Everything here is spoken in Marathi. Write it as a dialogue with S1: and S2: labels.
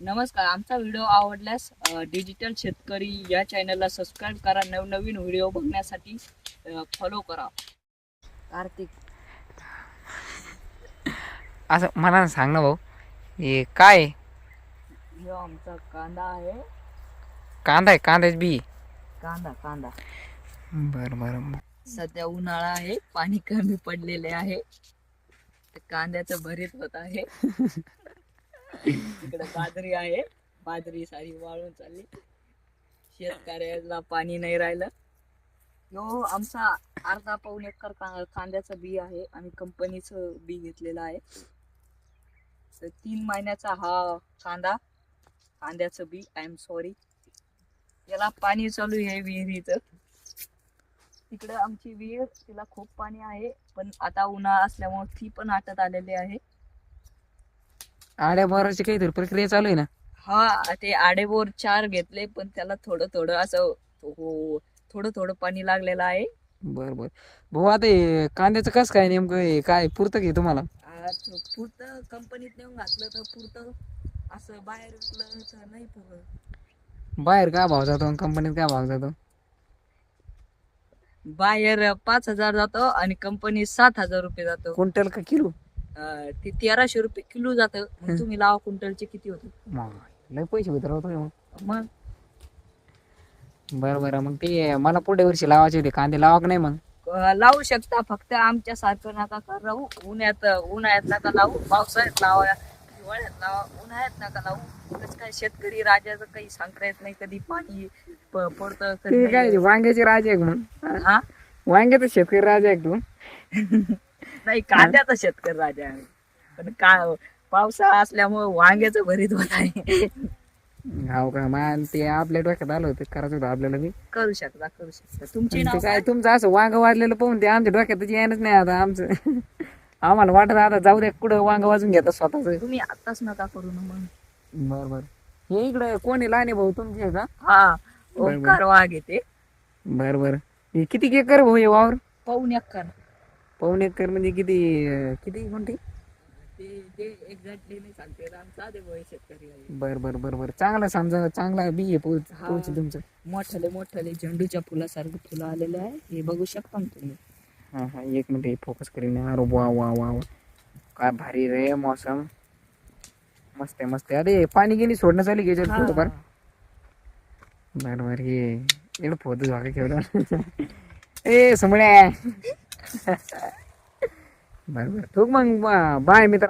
S1: नमस्कार आमचा व्हिडिओ आवडल्यास डिजिटल शेतकरी या चॅनलला सबस्क्राईब करा. नवनवीन व्हिडिओ बघण्यासाठी फॉलो करा. कार्तिक.
S2: असं मला सांग ना भाऊ हे काय आहे?
S1: हा आमचा कांदा आहे.
S2: कांदा आहे कांद्याच बी.
S1: कांदा कांदा.
S2: बरं बरं.
S1: सध्या उन्हाळा आहे पाणी कमी पडलेले आहे. तर कांद्याचं भरीत होत आहे. इकडे बाजरी आहे. बाजरी सारी वाळून चालली. शेतकऱ्याला पाणी नाही राहिलं. यो आमचा अर्धा पाऊन एकर का- कांद्याचं बी आहे आणि कंपनीचं बी घेतलेलं आहे. तर तीन महिन्याचा हा कांदा कांद्याचं बी आय एम सॉरी याला पाणी चालू आहे विहिरीचं. तिकडे आमची विहीर तिला खूप पाणी आहे पण आता उन्हाळा असल्यामुळे ती पण आटत आलेली आहे.
S2: आड्या बराची काहीतरी प्रक्रिया चालू आहे ना.
S1: हा ते आडेबोर चार घेतले पण त्याला थोडं थोडं असं हो थोडं थोडं पाणी लागलेलं आहे.
S2: बरं बरं. भाऊ आता हे कांद्याचं कसं काय नेमकं हे काय पुरतं की तुम्हाला?
S1: आज पुरतं कंपनीत नेऊन घातलं तर पुरतं. असं बाहेर विकलं तर नाही पुरत.
S2: बाहेर काय भाव जातो कंपनीत काय भाव जातो?
S1: बाहेर पाच हजार जातो आणि कंपनीत सात हजार रुपये जातो.
S2: क्विंटल का किलो?
S1: अं, ते तेराशे रुपये किलो जातं. तुम्ही लावा क्विंटलचे किती होते?
S2: मग लय पैसे उतरवतो मग.
S1: मग?
S2: बरं बरं. मग ते मला पुढे वर्षी लावायचे होते. कांदे लावा का नाही मग.
S1: अं, लावू शकता. फक्त आमच्या सारखं नका करू. उन्हात उन्हाळ्यात नका लावू. पावसाळ्यात लावा हिवाळ्यात लावा उन्हाळ्यात नका लावू. कसं काय शेतकरी राजाचं काही सांगता येत नाही. कधी पाणी प- पडतं कधी
S2: काय
S1: नाही.
S2: वांग्याचे राजे आहे का मग
S1: हा
S2: वांग्याचं शेतकरी राजा आहे का तू.
S1: नाही कांद्याचा शेतकरी राजा आहे. पण का पावसाळा असल्यामुळे वांग्याचं भरीत होत आहे.
S2: हो का? मग ते आपल्या डोक्यात आलं होतं करायचं होतं आपल्याला बी.
S1: करू शकता करू शकता. तुमची
S2: पण
S1: नाव
S2: ते काय तुमचं असं वांग वाजलेलं पाहून ते आमच्या डोक्यात येणच नाही आता आमचं. आम्हाला वाटत आता जाऊ दे कुठं वांग वाजून घेतात स्वतःच.
S1: तुम्ही आताच नका करू ना मग.
S2: बर बर. हे इकडे कोणी लहान भाऊ तुमचे आहे का?
S1: हा ओंकार वाघ येते
S2: बर बर. हे किती एकर भाऊ हे वावर?
S1: पाऊन एकर.
S2: पाऊन एकर म्हणजे किती किती कोणती? बर बर बर बर. चांगला समजा चांगला बी आहे पोच
S1: हा.
S2: पोच तुमचं.
S1: मोठाले मोठाले झेंडूच्या फुलासारखं फुलं आलेले आहे. हे बघू शकता ना तुम्ही.
S2: हा हा एक मिनिट फोकस करीन. अरे वा वा वा वा. काय भारी रे मौसम. मस्त आहे मस्त आहे. अरे पाणी गेली सोडणं चालू घ्यायचं
S1: हा.
S2: थोडंफार? बर बर हे एवढं फोटो झाका ठेवलं ए समळ्या बरं बरं ठोक मग बाय मित्र